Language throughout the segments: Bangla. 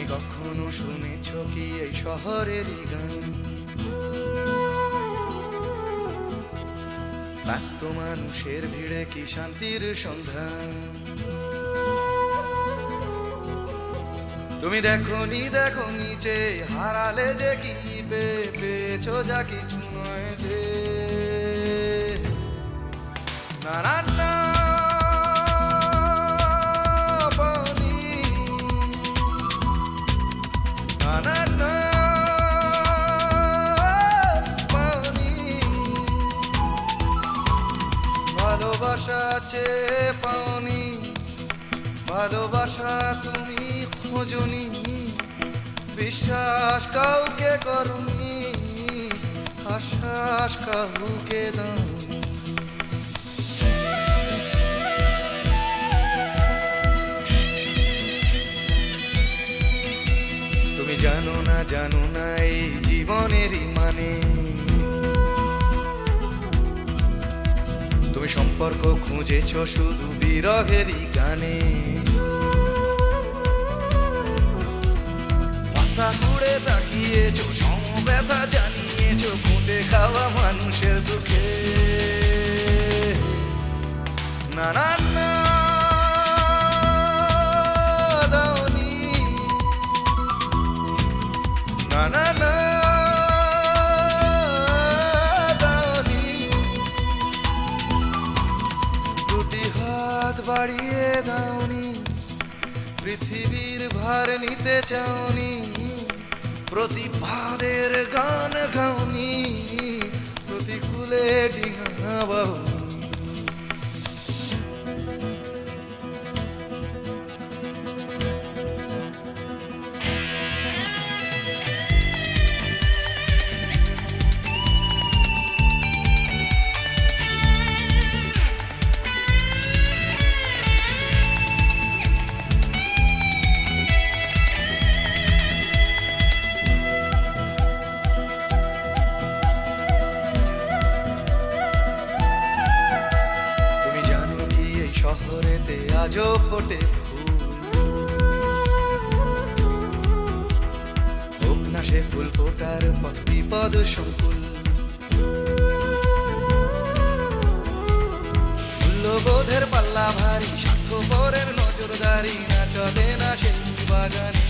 তুমি কখনো শুনেছ কি এই শহরেরই গান? ব্যস্ত মানুষের ভিড়ে কি শান্তির সন্ধান? তুমি দেখো নি দেখো নিচে হারালে যে কি পেয়ে পেয়েছ যা কিছু নয় যে। না না। ভালোবাসা চেয়ে পাওনি। ভালোবাসা তুমি খোঁজনি। বিশ্বাস কাউকে করুনি, আশ্বাস কাউকে দাওনি। তুমি জানো না জানো না এই জীবনেরই মানে। তুমি সম্পর্ক খুঁজেছ শুধু বিরহেরই গানে। ঘুরে তাকিয়েছো, সমব্যথা জানিয়েছ ফুটে খাওয়া মানুষের দুঃখে। না বাড়িয়ে দাওনি পৃথিবীর ভার নিতে চাওনি প্রতিভাদের গান গাওনি প্রতিকূলে ডিঙা বাহুনি আজও ফোটে হোক না সে ফুল, ফোটার পথ বিপদ সংকুল। মূল্যবোধের পাল্লা ভারী, স্বার্থপরের নজরদারি না চলে না সেই বাগানে।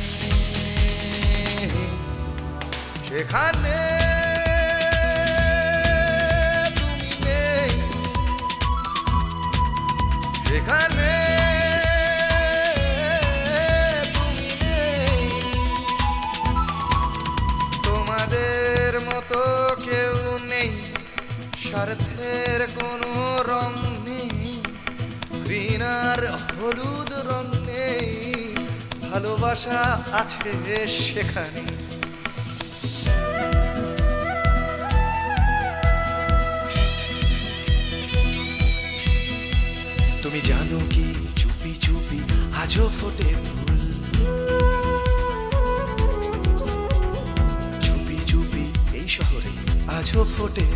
সেখানে স্বার্থের কোনো রং নেই, ঘৃণার হলুদ রং নেই, ভালোবাসা আছে সেখানে। তুমি জানো কি চুপি চুপি আজও ফোটে ফুল? চুপি চুপি এই শহরে আজও ফোটে